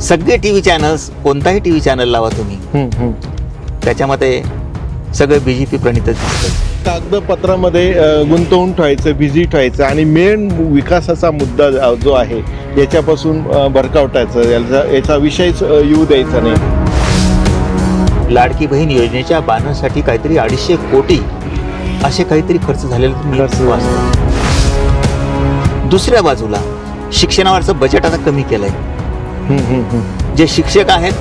सगळे T V channels कोणताही T V channel लावा तुम्ही हम्म, हम्म. त्याच्यामध्ये सगळं बी जे पी प्रणितच दिसतं कागदपत्रामध्ये अ, गुंतवून ठेवायचं बिझी ठेवायचं आणि मेन विकासाचा मुद्दा ज- जो आहे याच्यापासून अ, भरकावटायचं याचा याचा विषयच अ, येऊ द्यायचा नाही लाडकी बहीण योजनेच्या बांधण्यासाठी काहीतरी अडीचशे कोटी असे काहीतरी खर्च झालेले तुम्ही खर्च वाचता. दुसऱ्या बाजूला शिक्षणावरचं बजेट आता कमी केलंय. जे शिक्षक आहेत.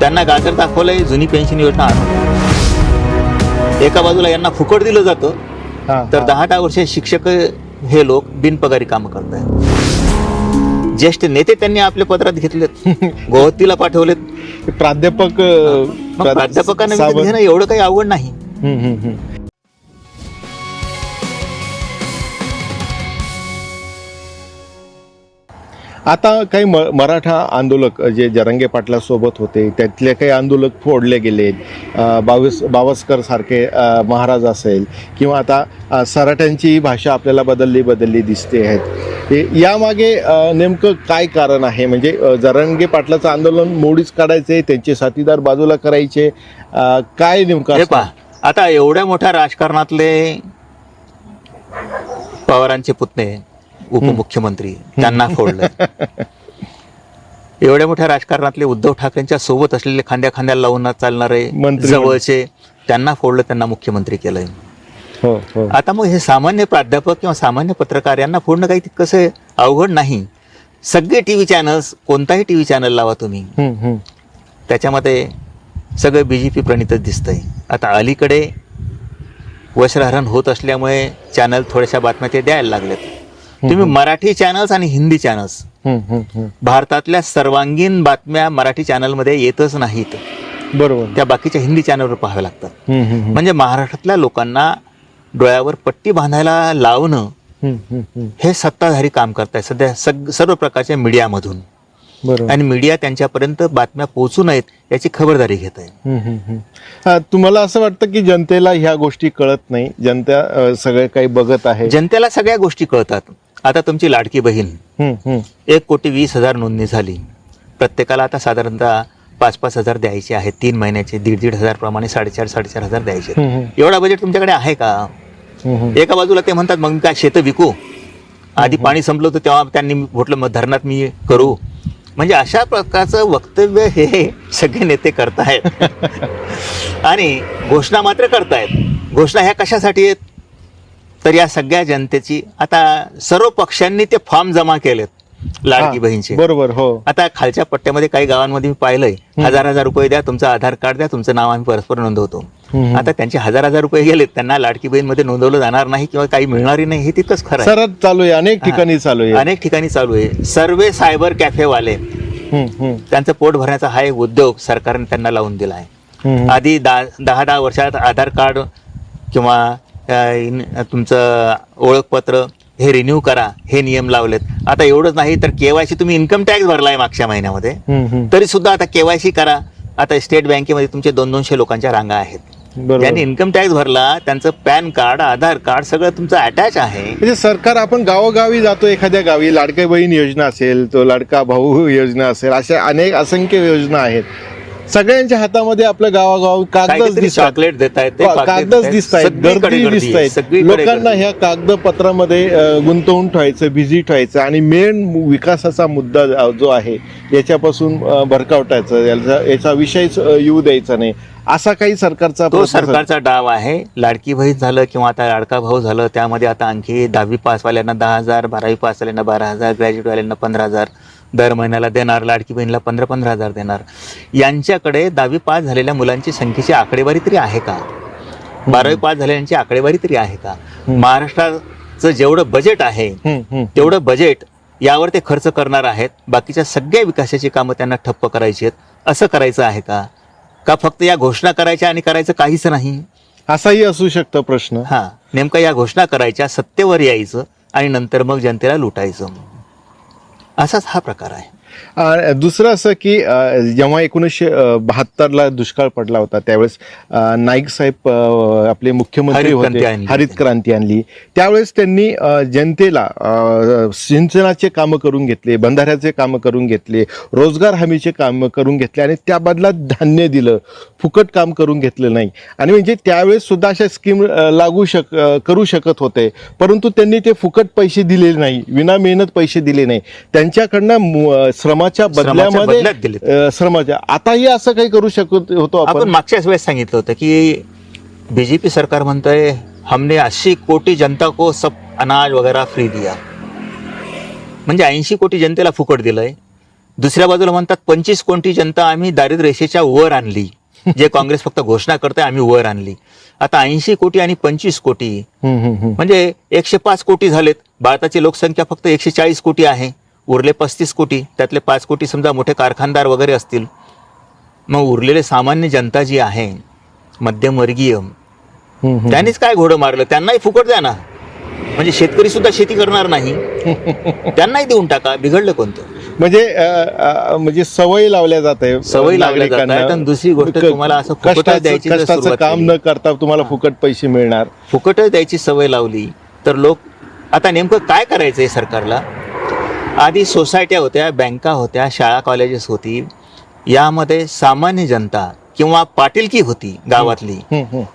त्यांना गाजर दाखवलंय जुनी पेन्शन योजना आणून एका बाजूला यांना फुकट दिलं जातं तर. दहा दहा वर्ष शिक्षक हे लोक बिनपगारी काम करत आहेत ज्येष्ठ नेते त्यांनी आपल्या पत्रात घेतलेत गोहत्तीला पाठवलेत. प्राध्यापक प्राध्यापकांना एवढं काही अवघड नाही. आता काही म मराठा आंदोलक जे जरंगे पाटला सोबत होते त्यातले काही आंदोलक फोडले गेले बावीस बावस्कर सारखे अ, महाराज असेल किंवा आता सराट्यांची भाषा आपल्याला बदलली बदलली दिसते आहेत. यामागे नेमकं काय कारण आहे? म्हणजे जरंगे पाटलाचं आंदोलन मोडीच काढायचे त्यांचे साथीदार बाजूला करायचे. काय नेमकं आता एवढ्या मोठ्या राजकारणातले पवारांचे पुतणे उपमुख्यमंत्री त्यांना फोडलं एवढ्या मोठ्या राजकारणातले उद्धव ठाकरेंच्या सोबत असलेले खांद्या खांद्याला लावून चालणारे जवळचे त्यांना फोडलं त्यांना मुख्यमंत्री केलंय. हो हो. आता मग हे सामान्य प्राध्यापक किंवा सामान्य पत्रकार यांना फोडणं काही कसं अवघड नाही. सगळे टी व्ही चॅनल्स कोणताही टी व्ही चॅनल लावा तुम्ही. त्याच्यामध्ये सगळं बी जे पी प्रणितच दिसतंय. आता अलीकडे वस्त्रहरण होत असल्यामुळे चॅनल थोड्याशा बातम्या ते द्यायला लागलेत. तुम्ही मराठी चॅनल्स आणि हिंदी चॅनल्स. भारतातल्या सर्वांगीण बातम्या मराठी चॅनलमध्ये येतच नाहीत. बरोबर. त्या बाकीच्या हिंदी चॅनलवर पाहाव्या लागतात. म्हणजे महाराष्ट्रातल्या लोकांना डोळ्यावर पट्टी बांधायला लावणं. हे सत्ताधारी काम करताय सध्या सग सर्व प्रकारच्या मीडियामधून. बरोबर. आणि मीडिया त्यांच्यापर्यंत बातम्या पोहोचू नयेत याची खबरदारी घेत आहे. तुम्हाला असं वाटतं की जनतेला ह्या गोष्टी कळत नाही? जनता सगळं काही बघत आहे? जनतेला सगळ्या गोष्टी कळतात. आता तुमची लाडकी बहीण. एक कोटी वीस हजार नोंदणी झाली. प्रत्येकाला आता साधारणतः पाच पाच हजार द्यायचे आहेत. तीन महिन्याचे दीड दीड हजार प्रमाणे साडेचार साडेचार हजार द्यायचे. एवढा बजेट तुमच्याकडे आहे का. एका बाजूला ते म्हणतात मग काय शेतं विकू? आधी पाणी संपलं होतं तेव्हा त्यांनी म्हटलं मग धरणात मी करू. म्हणजे अशा प्रकारचं वक्तव्य हे सगळे नेते करतायत. आणि घोषणा मात्र करतायत. घोषणा ह्या कशासाठी आहेत? तर या सगळ्या जनतेची आता सर्व पक्षांनी ते फॉर्म जमा केलेत लाडकी बहीणचे. बरोबर हो. आता खालच्या पट्ट्यामध्ये काही गावांमध्ये मी पाहिलंय. हजार हजार रुपये द्या तुमचं आधार कार्ड द्या तुमचं नाव आम्ही परस्पर नोंदवतो. आता त्यांचे हजार हजार रुपये गेलेत त्यांना लाडकी बहीणमध्ये नोंदवलं जाणार नाही किंवा काही मिळणारही नाही हे तितकंच खरं सरळ चालू आहे अनेक ठिकाणी चालू आहे. अनेक ठिकाणी चालू आहे. सर्वे सायबर कॅफेवाले त्यांचं पोट भरण्याचा हा एक उद्योग सरकारने त्यांना लावून दिला आहे. आधी दहा दहा वर्षात आधार कार्ड किंवा तुमचं ओळखपत्र हे रिन्यू करा हे नियम लावलेत. आता एवढंच नाही तर केवायसी तुम्ही इन्कम टॅक्स भरलाय मागच्या महिन्यामध्ये. तरी सुद्धा आता केवायसी करा. आता स्टेट बँकेमध्ये तुमचे दोन दोनशे लोकांच्या रांगा आहेत. ज्यांनी इन्कम टॅक्स भरला त्यांचं पॅन कार्ड आधार कार्ड सगळं तुमचं अटॅच आहे. म्हणजे सरकार आपण गावोगावी जातो एखाद्या गावी लाडक्या बहीण योजना असेल तो लाडका भाऊ योजना असेल अशा अनेक असंख्य योजना आहेत. सगळ्यांच्या हातामध्ये आपल्या गावागाव कागदच दिसतात चॉकलेट देत आहेत कागदच दिसत आहेत गर्दी दिसत आहेत लोकांना ह्या कागदपत्रामध्ये गुंतवून ठेवायचं बिझी ठेवायचं आणि मेन विकासाचा मुद्दा ज- आहे याच्यापासून भरकावटायचं. याचा याचा विषयच अ, येऊ द्यायचा नाही. असा काही सरकारचा तो. सरकारचा डाव आहे. लाडकी बहीण झालं किंवा आता लाडका भाऊ झालं त्यामध्ये आता आणखी दहावी पासवाल्यांना दहा हजार बारावी पासवाल्यांना बारा हजार ग्रॅज्युएटवाल्यांना पंधरा हजार. दर महिन्याला देणार लाडकी बहीणला पंधरा पंधरा हजार देणार. यांच्याकडे दहावी पास झालेल्या मुलांची संख्येची आकडेवारी तरी आहे का? बारावी पास झालेल्यांची आकडेवारी तरी आहे का? महाराष्ट्राचं जेवढं बजेट आहे. तेवढं बजेट यावर ते खर्च करणार आहेत. बाकीच्या सगळ्या विकासाची कामं त्यांना ठप्प करायची आहेत. असं करायचं आहे का? का फक्त या घोषणा करायच्या आणि करायचं काहीच नाही? असाही असू शकतो प्रश्न. हा नेमकं या घोषणा करायच्या सत्तेवर यायचं आणि नंतर मग जनतेला लुटायचं. असाच हा प्रकार आहे. दुसरं असं की जेव्हा एकोणीसशे बहात्तरला दुष्काळ पडला होता त्यावेळेस नाईक साहेब आपले मुख्यमंत्री होते हरित. क्रांती आणली. त्यावेळेस त्यांनी जनतेला सिंचनाचे कामं करून घेतले बंधाऱ्याचे कामं करून घेतले रोजगार हमीचे कामं करून घेतले आणि त्या बदल्यात धान्य दिलं. फुकट काम करून घेतलं नाही. आणि म्हणजे त्यावेळेस सुद्धा अशा स्कीम लागू शक करू शकत होते. परंतु त्यांनी ते फुकट पैसे दिले नाही विना मेहनत पैसे दिले नाही. त्यांच्याकडनं श्रमाच्या श्रमाच्या बदल्यामध्ये बदल्यात दिलेत. अ, श्रमाच्या. आताही असं काही करू शकत होतो आपण? आपण मागच्याच वेळेस सांगितलं होतं की बीजेपी सरकार म्हणतंय हमने अस्सी कोटी जनता को सब अनाज वगैरह फ्री दिया. म्हणजे ऐंशी कोटी जनतेला फुकट दिलंय. दुसऱ्या बाजूला म्हणतात पंचवीस कोटी जनता आम्ही दारिद्र्य रेषेच्या वर आणली. जे काँग्रेस फक्त घोषणा करते आम्ही वर आणली. आता ऐंशी कोटी आणि पंचवीस कोटी हम्म, हम्म, हम्म. म्हणजे एकशे पाच कोटी झालेत. भारताची लोकसंख्या फक्त एकशे चाळीस कोटी आहे. उरले पस्तीस कोटी त्यातले पाच कोटी समजा मोठे कारखानदार वगैरे असतील. मग उरलेले सामान्य जनता जी आहे मध्यमवर्गीय. त्यांनीच काय घोडं मारलं? त्यांनाही फुकट द्या ना. म्हणजे शेतकरी सुद्धा शेती करणार नाही. त्यांनाही देऊन टाका. बिघडलं कोणतं? म्हणजे म्हणजे सवय लावल्या जात आहे सवय आणि दुसरी गोष्ट तुम्हाला असं कष्टाचं काम. न करता तुम्हाला फुकट पैसे मिळणार. फुकटच द्यायची सवय लावली. तर लोक आता नेमकं काय करायचं आहे सरकारला? आधी सोसायट्या होत्या बँका होत्या शाळा कॉलेजेस होती. यामध्ये सामान्य जनता किंवा पाटीलकी होती गावातली.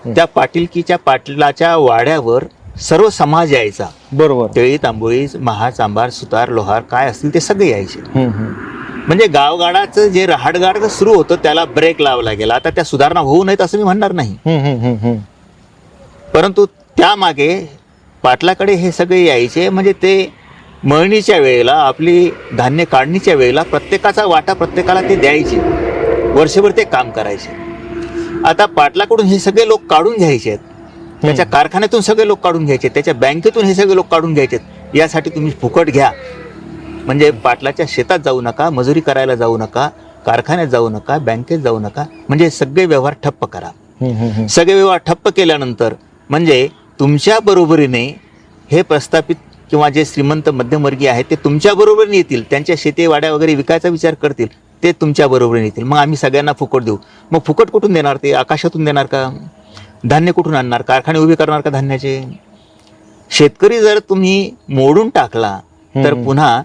त्या पाटीलकीच्या पाटलाच्या वाड्यावर सर्व समाज यायचा. बरोबर. तळी तांबोळी महार चांभार सुतार लोहार काय असतील ते सगळे यायचे. म्हणजे गावगाडाचं जे रहाटगाड सुरू होतं त्याला ब्रेक लावला गेला. आता त्या सुधारणा होऊ नयेत असं मी म्हणणार नाही. परंतु त्यामागे पाटलाकडे हे सगळे यायचे. म्हणजे ते मळणीच्या वेळेला आपली धान्य काढणीच्या वेळेला प्रत्येकाचा वाटा प्रत्येकाला ते द्यायचे. वर्षभर ते काम करायचे. आता पाटलाकडून हे सगळे लोक काढून घ्यायचे आहेत. त्याच्या कारखान्यातून सगळे लोक काढून घ्यायचे त्याच्या बँकेतून हे सगळे लोक काढून घ्यायचे यासाठी तुम्ही फुकट घ्या. म्हणजे पाटलाच्या शेतात जाऊ नका मजुरी करायला जाऊ नका कारखान्यात जाऊ नका बँकेत जाऊ नका. म्हणजे सगळे व्यवहार ठप्प करा. सगळे व्यवहार ठप्प केल्यानंतर म्हणजे तुमच्या बरोबरीने हे प्रस्थापित किंवा जे श्रीमंत मध्यमवर्गीय आहेत ते तुमच्या बरोबरीने येतील त्यांच्या शेती वाड्या वगैरे विकायचा विचार करतील ते तुमच्या बरोबरीने येतील मग आम्ही सगळ्यांना फुकट देऊ. मग फुकट कुठून देणार ते? आकाशातून देणार का? धान्य कुठून आणणार? कारखाने उभे करणार का धान्याचे? शेतकरी जर तुम्ही मोडून टाकला तर. पुन्हा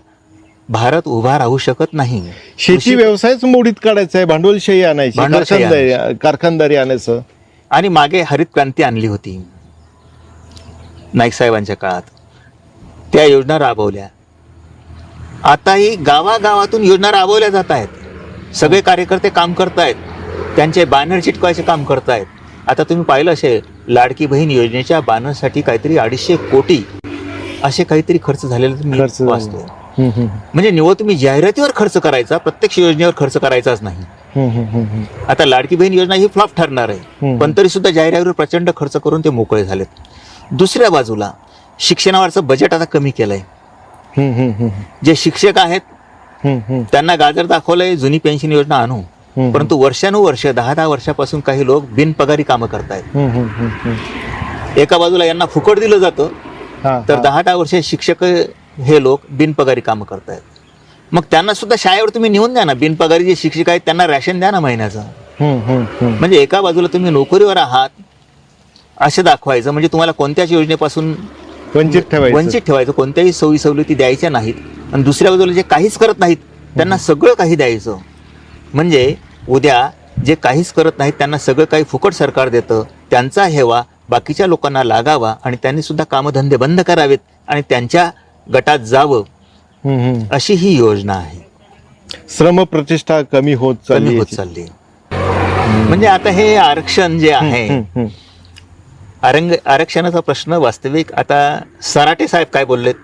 भारत उभा राहू शकत नाही. शेती व्यवसायच मोडीत काढायचा आहे भांडवलशाही आणायची कारखानदारी आणायचं. आणि मागे हरित क्रांती आणली होती. नाईक साहेबांच्या काळात. त्या योजना राबवल्या. आताही गावागावातून योजना राबवल्या जात आहेत. सगळे कार्यकर्ते काम करतायत. त्यांचे बॅनर चिटकवायचे काम करतायत. आता तुम्ही पाहिलं असेल लाडकी बहीण योजनेच्या बॅनरसाठी काहीतरी अडीचशे कोटी असे काहीतरी खर्च झालेले. वाचतो. म्हणजे निवड तुम्ही जाहिरातीवर खर्च करायचा प्रत्यक्ष योजनेवर खर्च करायचाच नाही. आता लाडकी बहीण योजना ही फ्लॉप ठरणार आहे. पण तरी सुद्धा जाहिरातीवर प्रचंड खर्च करून ते मोकळे झालेत. दुसऱ्या बाजूला शिक्षणावरचं बजेट आता कमी केलंय. जे शिक्षक आहेत. त्यांना गाजर दाखवलंय जुनी पेन्शन योजना आणू. परंतु वर्षानुवर्ष दहा दहा वर्षापासून काही लोक बिनपगारी कामं करतायत. एका बाजूला यांना फुकट दिलं जातं तर. दहा दहा वर्ष शिक्षक हे लोक बिनपगारी कामं करतायत मग त्यांना सुद्धा शाळेवर तुम्ही नेऊन द्या ना बिनपगारी जे शिक्षक आहेत त्यांना रॅशन द्या ना महिन्याचं. म्हणजे एका बाजूला तुम्ही नोकरीवर आहात असं दाखवायचं म्हणजे तुम्हाला कोणत्याच योजनेपासून वंचित ठेवायचं वंचित ठेवायचं कोणत्याही सोयी सवलती द्यायच्या नाहीत आणि दुसऱ्या बाजूला जे काहीच करत नाहीत त्यांना सगळं काही द्यायचं म्हणजे उद्या जे काहीच करत नाहीत त्यांना सगळं काही फुकट सरकार देतं त्यांचा हेवा बाकीच्या लोकांना लागावा आणि त्यांनी सुद्धा कामधंदे बंद करावेत आणि त्यांच्या गटात जावं. अशी ही योजना आहे श्रम प्रतिष्ठा कमी होत चालली होत. चालली म्हणजे आता हे आरक्षण जे आहे. आरंग आरक्षणाचा प्रश्न वास्तविक. आता सराटे साहेब काय बोललेत?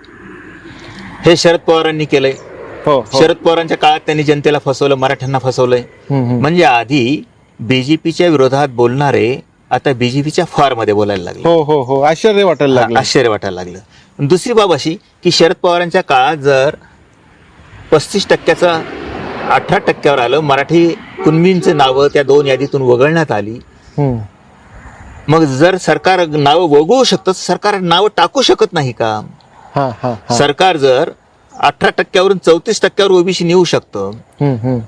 हे शरद पवारांनी केलंय. हो, हो. शरद पवारांच्या काळात त्यांनी जनतेला फसवलं मराठ्यांना फसवलंय. म्हणजे आधी बीजेपीच्या विरोधात बोलणारे आता बीजेपीच्या फारमध्ये बोलायला लागले. हो हो हो. आश्चर्य वाटायला लागलं. आश्चर्य वाटायला लागलं. दुसरी बाब अशी की शरद पवारांच्या काळात जर पस्तीस टक्क्याचा अठरा टक्क्यावर आलं मराठी कुणबींचं नावं त्या दोन यादीतून वगळण्यात आली. मग जर सरकार नावं वगळू शकतं सरकार नावं टाकू शकत नाही का? हा हा हा. सरकार जर अठरा टक्क्यावरून चौतीस टक्क्यावर ओबीसी नेऊ शकतं हम्म, हम्म.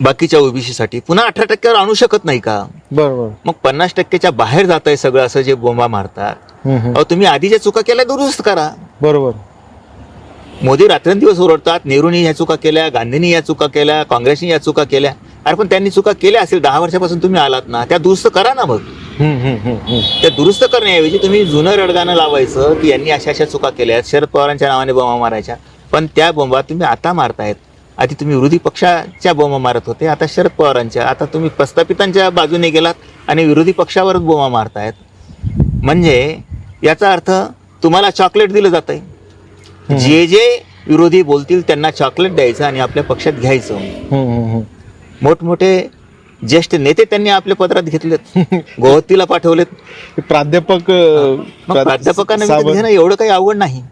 बाकीच्या ओबीसी साठी पुन्हा अठरा टक्क्यावर आणू शकत नाही का? बरोबर. मग पन्नास टक्क्याच्या बाहेर जात आहे सगळं असं जे बोंबा मारतात. हम्म, हम्म. अहो तुम्ही आधी ज्या चुका केल्या दुरुस्त करा. बरोबर. मोदी रात्रंदिवस ओरडतात नेहरूनी या चुका केल्या गांधींनी या चुका केल्या काँग्रेसनी या चुका केल्या. अरे पण त्यांनी चुका केल्या असेल दहा वर्षापासून तुम्ही आलात ना त्या दुरुस्त करा ना मग. त्या दुरुस्त करण्याऐवजी तुम्ही जुनं रडगाणं लावायचं की यांनी अशा अशा चुका केल्या शरद पवारांच्या नावाने बोंबा मारायच्या. पण त्या बोंबा तुम्ही आता मारतायत. आधी तुम्ही विरोधी पक्षाच्या बोंबा मारत होते आता शरद पवारांच्या आता तुम्ही प्रस्थापितांच्या बाजूने गेलात आणि विरोधी पक्षावरच बोंबा मारतायत. म्हणजे याचा अर्थ तुम्हाला चॉकलेट दिलं जात आहे जे जे विरोधी बोलतील त्यांना चॉकलेट द्यायचं आणि आपल्या पक्षात घ्यायचं. मोठमोठे ज्येष्ठ नेते त्यांनी आपल्या पदरात घेतलेत. गोहत्तीला पाठवलेत. प्राध्यापक प्राध्यापकांना एवढं काही आवड नाही.